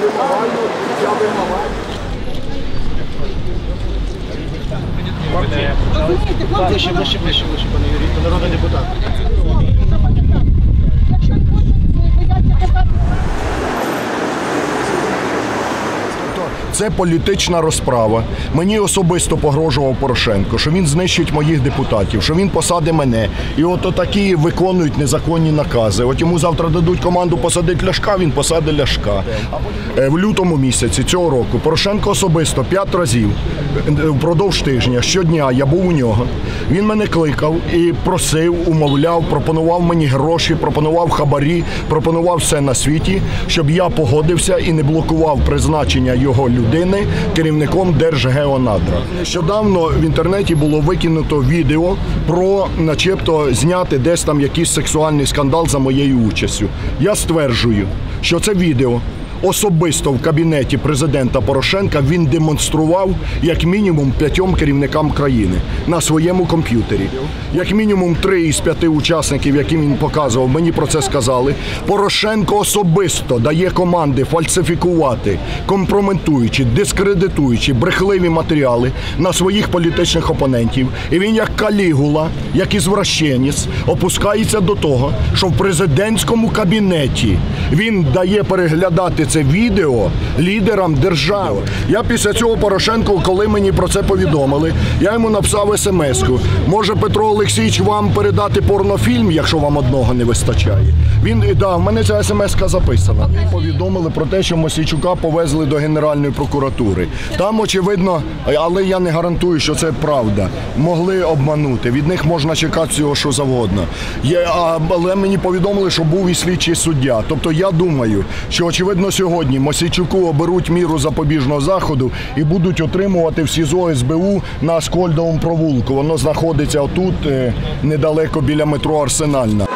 вимагаю, я вимагаю. Розумієте, хлопці, Ближче, ближче, ближче, ближче, пане Юрій, народний депутат. Це політична розправа. Мені особисто погрожував Порошенко, що він знищить моїх депутатів, що він посаде мене. І от такі виконують незаконні накази. От йому завтра дадуть команду посадити ляшка, він посаде ляшка. Е, В лютому місяці цього року Порошенко особисто п'ять разів е, впродовж тижня щодня я був у нього. Він мене кликав і просив, умовляв, пропонував мені гроші, пропонував хабарі, пропонував все на світі, щоб я погодився і не блокував призначення його людини керівником Держгеонадра. Нещодавно в інтернеті було викинуто відео про, начебто, зняти десь там якийсь сексуальний скандал за моєю участю. Я стверджую, що це відео особисто в кабінеті президента Порошенка він демонстрував як мінімум п'ятьом керівникам країни на своєму комп'ютері. Як мінімум три із п'яти учасників, яким він показував, мені про це сказали. Порошенко особисто дає команди фальсифікувати, компрометуючи, дискредитуючи брехливі матеріали на своїх політичних опонентів. І він, як калігула, як ізвращенець, опускається до того, що в президентському кабінеті він дає переглядати це відео лідерам держави. Я після цього Порошенко, коли мені про це повідомили, я йому написав смс-ку. Може Петро Олексійович вам передати порнофільм, якщо вам одного не вистачає. Він да, в мене ця смс-ка записана. Мені повідомили про те, що Мосійчука повезли до Генеральної прокуратури. Там, очевидно, але я не гарантую, що це правда. Могли обманути. Від них можна чекати всього, що завгодно. Є, але мені повідомили, що був і слідчий суддя. Тобто я думаю, що очевидно сьогодні Мосійчуку оберуть міру запобіжного заходу і будуть отримувати в СІЗО СБУ на Аскольдовому провулку. Воно знаходиться отут, е, недалеко біля метро Арсенальна.